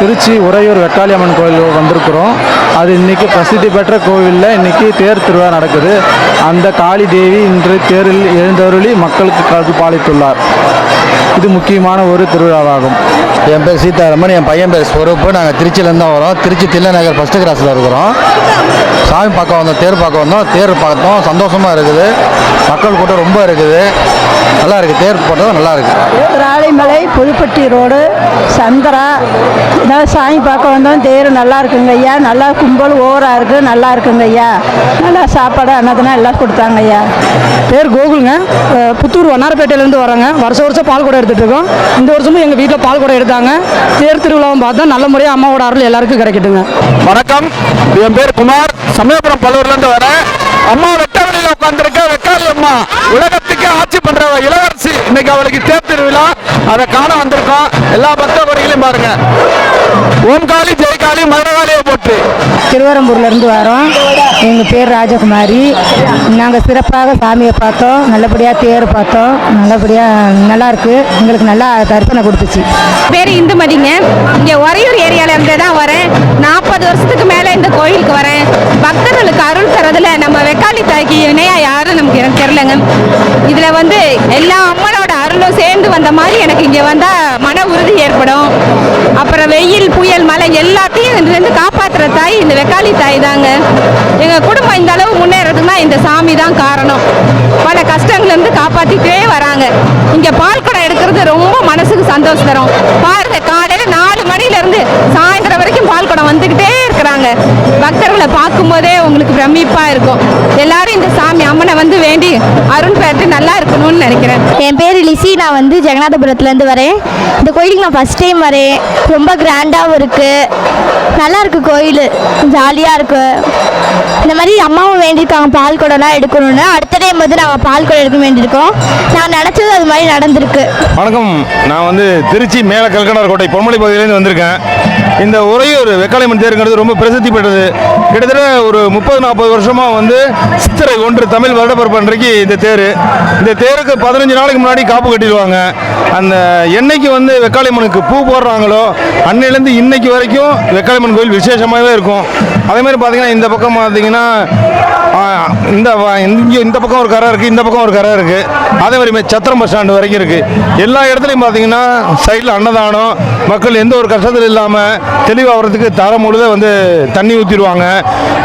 திருச்சி உறையூர் வெட்டாளியம்மன் கோயில் வந்திருக்கிறோம். அது இன்றைக்கி பிரசித்தி பெற்ற கோவிலில் இன்றைக்கி தேர் திருவிழா நடக்குது. அந்த காளி தேவி இன்று தேரில் எழுந்தருளி மக்களுக்கு கல்வி பாலித்துள்ளார் இது முக்கியமான ஒரு திருவிழாவாகும். என் பேர் சீதாராமன் என் பையன் பேர் ஸ்வரூப்பு நாங்கள் திருச்சியிலேருந்து தான் வரோம். திருச்சி தில்லைநகர் ஃபஸ்ட்டு கிராஸில் இருக்கிறோம். சாமி பார்க்க வந்தோம் தேர் பார்க்க வந்தோம். தேர் பார்த்தோம். சந்தோஷமாக இருக்குது. மக்கள் கூட்டம் ரொம்ப இருக்குது. நல்லா இருக்குது தேர் போட்டதும் நல்லா இருக்குது ராளிமலை புதுப்பட்டி ரோடு சந்திரா. இதான் சாமி பார்க்க வந்தோம். தேர் நல்லா இருக்குங்க ஐயா. நல்லா கும்பல் ஓவராக இருக்குது நல்லா இருக்குங்க ஐயா. நல்லா சாப்பாடு அன்னதானம் எல்லாம் கொடுத்தாங்க ஐயா. பேர் கோகுலுங்க. புத்தூர் வண்ணாரப்பேட்டையிலேருந்து வரோங்க. வருஷம் வருஷம் பால் குடம் எடுத்துட்டு இருக்கோம். இந்த வருஷமும் எங்கள் வீட்டில் பால் குடம் எடுத்தாங்க தேர் திருவிழாவும் பார்த்தா நல்ல முறையாக அம்மாவோட அருள் எல்லாருக்கும் கிடைக்கட்டுங்க. வணக்கம். என் பேர் குமார். சமயபுரம் பல்லூர்லேருந்து வரேன். அம்மா வெட்ட வெளியில் உட்காந்துருக்கேன் வெக்க பத்ரகாளி அம்மா. உலகத்துக்கு ஆட்சி பண்ற இளவரசி. இன்னைக்கு அவளுக்கு தேர் திருவிழா. அதை காண வந்திருக்கோம். எல்லா பக்த கோடிகளையும் பாருங்க. ஓம்காளி ஜெயகாளி மதுரகாளியை போட்டு திருவரம்பூர்லேருந்து வரோம். எங்கள் பேர் ராஜகுமாரி. நாங்கள் சிறப்பாக சாமியை பார்த்தோம். நல்லபடியாக தேர் பார்த்தோம். நல்லபடியாக நல்லாயிருக்கு எங்களுக்கு நல்லா தரிசனம் கொடுத்துச்சு. பேர் இந்துமதிங்க. இங்கே ஒரையூர் ஏரியால இருந்து தான் வரேன். நாற்பது வருஷத்துக்கு மேலே இந்த கோயிலுக்கு வரேன். பக்தர்களுக்கு அருள் தரதில் நம்ம வெக்காளி தாய்க்கு இணையாக யாரும் நமக்கு எனக்கு தெரிலங்க இதில் வந்து எல்லா அம்மனோட அருளும் சேர்ந்து வந்த மாதிரி எனக்கு இங்கே வந்தால் மன உறுதி ஏற்படும். அப்புறம் வெயில் புயல் மழை எல்லாத்தையும் இதுலேருந்து காப்பாற்றுற தாய் இந்த வெக்காளி தாய் தாங்க. எங்கள் குடும்பம் இந்த அளவு முன்னேறதுன்னா இந்த சாமி தான் காரணம். பல கஷ்டங்கள்லேருந்து காப்பாற்றிட்டே வராங்க. இங்கே பால் குடம் எடுக்கிறது ரொம்ப மனசுக்கு சந்தோஷம் தரும். பாருங்க காலையில் நாலு மணிலேருந்து சாயந்தரம் வரைக்கும் பால் குடம் வந்துக்கிட்டே இருக்கிறாங்க. பக்தர்களை பார்க்கும்போதே உங்களுக்கு பிரமிப்பாக இருக்கும். எல்லாரும் இந்த சாமி அம்மனை வந்து வேண்டி அருள் பெற்று நல்லா இருக்கணும்னு நினைக்கிறேன். என் பேர் லிசி. நான் வந்து ஜெகநாதபுரத்துலேருந்து வரேன். இந்த கோயிலுக்கு நான் ஃபஸ்ட் டைம் வரேன். ரொம்ப கிராண்டாகவும் இருக்குது நல்லா இருக்கு கோயில். ஜாலியாக இருக்கு. இந்த மாதிரி அம்மாவும் வேண்டியிருக்காங்க. பால் குடம்லாம் எடுக்கணும்னு. அடுத்த டைம் வந்து நாங்கள் பால் குடம் எடுக்க வேண்டியிருக்கோம். நான் நினச்சது அது மாதிரி நடந்திருக்கு. வணக்கம். நான் வந்து திருச்சி மேல கல்கனார் கோட்டை பொன்மலை பகுதியிலேருந்து வந்திருக்கேன். இந்த உறையூர் வெக்காளியம்மன் தேருங்கிறது ரொம்ப பிரசித்தி பெற்றது. கிட்டத்தட்ட ஒரு முப்பது முப்பது நாற்பது வருஷமாக வந்து சித்திரை ஒன்று தமிழ் வருடப்பிறப்பு அன்றைக்கு இந்த தேர். இந்த தேருக்கு பதினஞ்சு நாளைக்கு முன்னாடி காப்பு கட்டிடுவாங்க. அந்த என்னைக்கு வந்து வெக்காளியம்மனுக்கு பூ போடுறாங்களோ அன்னையிலேருந்து இன்னைக்கு வரைக்கும் வெக்காளியம்மன் கோயில் விசேஷமாகவே இருக்கும். அதே மாதிரி பார்த்தீங்கன்னா இந்த பக்கம் பார்த்தீங்கன்னா இந்த இங்கே இந்த பக்கம் ஒரு கரை இருக்குது இந்த பக்கம் ஒரு கரை இருக்குது அதே மாதிரி சத்திரம் பஸ் ஸ்டாண்டு வரைக்கும் இருக்குது எல்லா இடத்துலையும் பார்த்தீங்கன்னா சைடில் அன்னதானம் மக்கள் எந்த ஒரு கஷ்டத்தில் இல்லாமல் தெளிவாகிறதுக்கு தரம் முழுத வந்து தண்ணி ஊற்றிடுவாங்க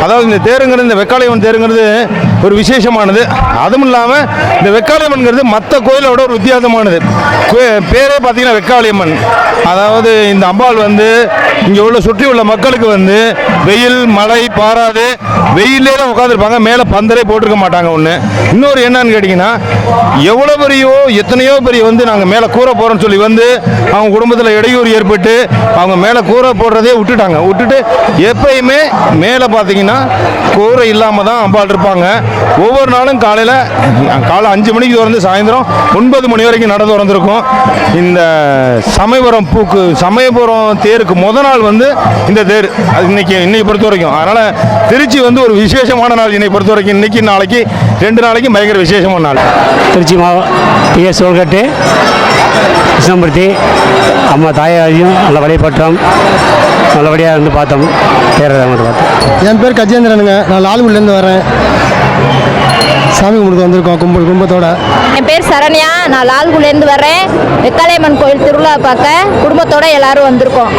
அதாவது இந்த தேருங்கிறது இந்த வெக்காளியம்மன் தேருங்கிறது ஒரு விசேஷமானது. அதுவும் இல்லாமல் இந்த வெக்காளியம்மன்கிறது மற்ற கோயிலோட ஒரு வித்தியாசமானது. பேரே பார்த்தீங்கன்னா வெக்காளியம்மன். அதாவது இந்த அம்பாள் வந்து இங்கே உள்ள சுற்றி உள்ள மக்களுக்கு வந்து வெயில் மழை பாராது. வெயிலே தான் உட்காந்துருப்பாங்க மேலே பந்தரே போட்டிருக்க மாட்டாங்க ஒன்று இன்னொரு என்னன்னு கேட்டிங்கன்னா எவ்வளோ பெரியோ எத்தனையோ பெரிய வந்து நாங்கள் மேலே கூரை போகிறோம்னு சொல்லி வந்து அவங்க குடும்பத்தில் இடையூறு ஏற்பட்டு அவங்க மேலே கூரை போடுறதே விட்டுட்டாங்க. விட்டுட்டு எப்பயுமே மேலே பார்த்தீங்கன்னா கூரை இல்லாமல் தான் அம்பாள் இருப்பாங்க. ஒவ்வொரு நாளும் காலையில் காலை அஞ்சு மணிக்கு திறந்து சாயந்தரம் ஒன்பது மணி வரைக்கும் நடந்து திறந்துருக்கும். இந்த சமயபுரம் பூக்கு சமயபுரம் தேருக்கு முத நாள் வந்து இந்த தேர் அது இன்னைக்கு இன்னைக்கு பொறுத்த வரைக்கும் அதனால் திருச்சி வந்து ஒரு விசேஷமான நாள் இன்னைக்கு பொறுத்த வரைக்கும் இன்னைக்கு நாளைக்கு ரெண்டு நாளைக்கு பயங்கர விசேஷமான நாள். திருச்சி மாவட்டம் பிஎஸ் சோல்கட்டு கிருஷ்ணமூர்த்தி அம்மா தாயாரையும் நல்ல வழிபட்டோம். நல்லபடியாக இருந்து பார்த்தோம். மட்டும் பார்த்தோம் என் பேர் கஜேந்திரனுங்க. நான் லால்குடிலேருந்து வரேன். சாமி கும்பிட்டு வந்திருக்கோம் கும்பல் குடும்பத்தோட என் பேர் சரண்யா. நான் லால்குடிலேருந்து வரேன் வெக்காளியம்மன் கோயில் திருவிழா பார்க்க குடும்பத்தோட எல்லாரும் வந்திருக்கோம்.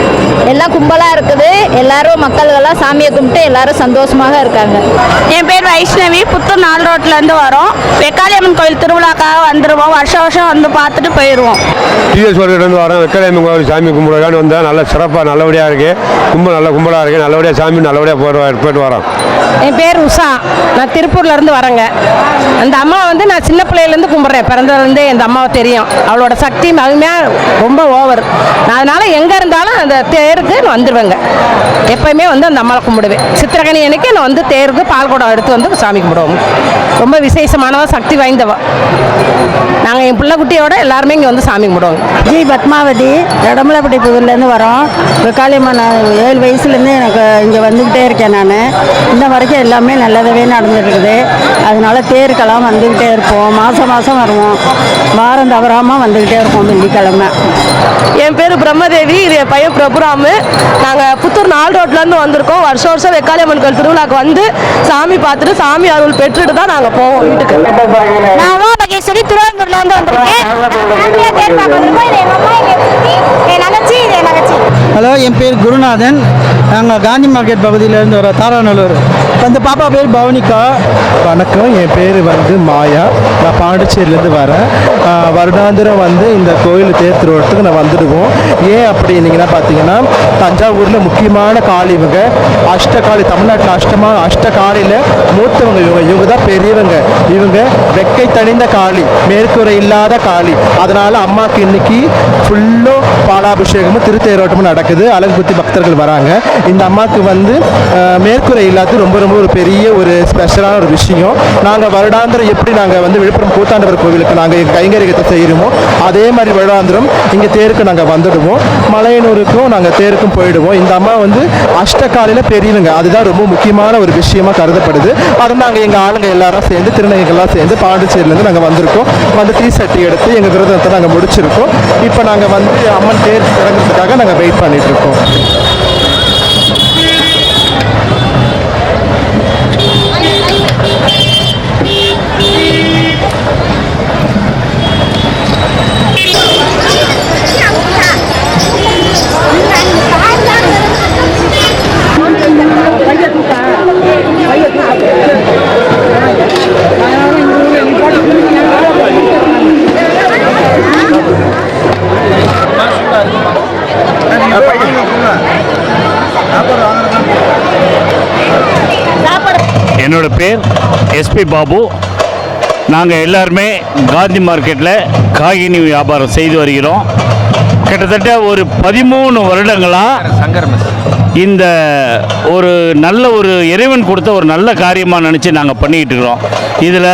எல்லாம் கும்பலாக இருக்குது. எல்லாரும் மக்கள்கள்லாம் சாமியை கும்பிட்டு எல்லாரும் சந்தோஷமாக இருக்காங்க. என் பேர் வைஷ்ணவி. புத்தூர் நாள் ரோட்லேருந்து வரோம். வெக்காளியம்மன் கோயில் திருவிழாக்காக வந்துடுவோம் வருஷம் வருஷம் வந்து பார்த்துட்டு போயிடுவோம். டிஎஸ் வந்து வரேன் வெக்கலையம்மன் கோவில் சாமி கும்பிடுறான்னு வந்தால் நல்ல சிறப்பாக நல்லபடியாக இருக்குது கும்பல் நல்ல கும்பலாக இருக்குது நல்லபடியாக சாமி நல்லபடியாக போயிட்டு போயிட்டு வரோம். என் பேர் உஷா. நான் திருப்பூர்ல இருந்து வரேங்க. அந்த அம்மா வந்து நான் சின்ன பிள்ளையிலேருந்து கும்பிட்றேன். பிறந்ததுலேருந்தே இந்த அம்மாவை தெரியும். அவளோட சக்தி மகிமையாக ரொம்ப ஓவர். நான் அதனால் எங்கே இருந்தாலும் அந்த தேருக்கு நான் வந்துடுவேங்க எப்பயுமே வந்து அந்த அம்மாவை கும்பிடுவேன். சித்திரகனி அன்னைக்கு நான் வந்து தேருக்கு பால் குடம் எடுத்து வந்து சாமி கும்பிடுவோம். ரொம்ப விசேஷமானவ சக்தி வாய்ந்தவ. நாங்கள் என் பிள்ளை குட்டியோட எல்லாருமே இங்கே வந்து சாமி கும்பிடுவோங்க. ஜி பத்மாவதி இடமலைப்பட்டி புதூர்லேருந்து வரோம். வெக்காளியம்மன் ஏழு வயசுலேருந்து எனக்கு இங்கே வந்துக்கிட்டே இருக்கேன் நான். இந்த வரைக்கும் எல்லாமே நல்லதாகவே நடந்துட்டு இருக்குது. அதனால தேருக்கெல்லாம் வந்துக்கிட்டே இருப்போம். மாதம் மாதம் வருவோம். வாரம் தவறாமல் வந்துக்கிட்டே இருப்போம் வெள்ளிக்கிழமை. என் பேர் பிரம்மதேவி இது என் பையன் பிரபுராமு. நாங்கள் புத்தூர் நாள் ரோட்லேருந்து வந்திருக்கோம். வருஷம் வருஷம் வெக்காளியம்மன் கோயில் திருவிழாக்கு வந்து சாமி பார்த்துட்டு சாமி அருள் பெற்றுட்டு தான் நாங்கள் போவோம் வீட்டுக்கு. நான் உமா மகேஸ்வரி திருவாரூர்லேருந்து வந்திருக்கேன். ஹலோ என் பேர் குருநாதன். நாங்கள் காந்தி மார்க்கெட் பகுதியிலேருந்து வர தாராநல்லூர். அந்த பாப்பா பேர் பவனிகா. வணக்கம் என் பேர் வந்து மாயா. நான் பாண்டிச்சேரியிலேருந்து வரேன். வருடாந்திரம் வந்து இந்த கோயில் தேர் திருவிழத்துக்கு நான் வந்துடுவோம். ஏன் அப்படின்னீங்கன்னா பார்த்தீங்கன்னா தஞ்சாவூரில் முக்கியமான காளி இவங்க. அஷ்டகாளி தமிழ்நாட்டில் அஷ்டமா அஷ்டகாளியில் மூத்தவங்க இவங்க. இவங்க தான் பெரியவங்க. இவங்க வெக்கை தணிந்த காளி மேற்கூரை இல்லாத காளி. அதனால் அம்மாவுக்கு இன்னைக்கு ஃபுல்லும் பாலாபிஷேகமும் திருத்தேரோட்டமும் நடக்குது. அழகு குத்தி பக்தர்கள் வராங்க. இந்த அம்மாவுக்கு வந்து மேற்கூரை இல்லாதது ரொம்ப ரொம்ப ஒரு பெரிய ஒரு ஸ்பெஷலான ஒரு விஷயம். நாங்கள் வருடாந்திரம் எப்படி நாங்கள் வந்து விழுப்புரம் கூத்தாண்டவர் கோவிலுக்கு நாங்கள் எங்கள் கைங்கரியத்தை செய்கிறோமோ அதே மாதிரி வருடாந்திரம் இங்கே தேருக்கு நாங்கள் வந்துடுவோம். மலையனூருக்கும் நாங்கள் தேருக்கும் போயிடுவோம். இந்த அம்மா வந்து அஷ்டகாலையில் பெரியவங்க. அதுதான் ரொம்ப முக்கியமான ஒரு விஷயமா கருதப்படுது. அதை நாங்கள் எங்கள் ஆளுங்க எல்லாரும் சேர்ந்து திருநங்கைகள்லாம் சேர்ந்து பாண்டிச்சேரியிலேருந்து நாங்கள் வந்திருக்கோம். வந்து தீ சட்டி எடுத்து எங்கள் விரதத்தை நாங்கள் முடிச்சிருக்கோம். இப்போ நாங்கள் வந்து அம்மன் தேர் இறங்குறதுக்காக நாங்கள் வெயிட் பண்ணிட்டு என்னோட பேர் எஸ்பி பாபு. நாங்கள் எல்லாருமே காந்தி மார்க்கெட்டில் காய்கனி வியாபாரம் செய்து வருகிறோம். கிட்டத்தட்ட ஒரு பதிமூணு வருடங்களாக இந்த ஒரு நல்ல ஒரு இறைவன் கொடுத்த ஒரு நல்ல காரியமாக நினச்சி நாங்கள் பண்ணிக்கிட்டு இருக்கிறோம். இதில்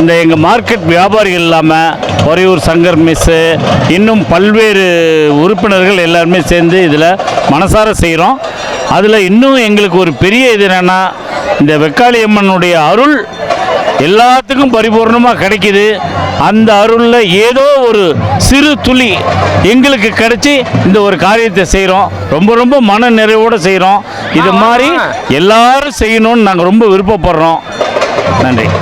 இந்த எங்கள் மார்க்கெட் வியாபாரிகள் இல்லாமல் ஒரையூர் சங்கர் மிஸ்ஸு இன்னும் பல்வேறு உறுப்பினர்கள் எல்லாருமே சேர்ந்து இதில் மனசார செய்கிறோம் அதில் இன்னும் எங்களுக்கு ஒரு பெரிய இது என்னென்னா இந்த வெக்காளி அம்மனுடைய அருள் எல்லாத்துக்கும் பரிபூர்ணமாக கிடைக்குது. அந்த அருளில் ஏதோ ஒரு சிறு துளி எங்களுக்கு கிடைச்சி இந்த ஒரு காரியத்தை செய்கிறோம் ரொம்ப ரொம்ப மன நிறைவோடு செய்கிறோம் இது மாதிரி எல்லாரும் செய்யணும்னு நாங்கள் ரொம்ப விருப்பப்படுறோம். நன்றி.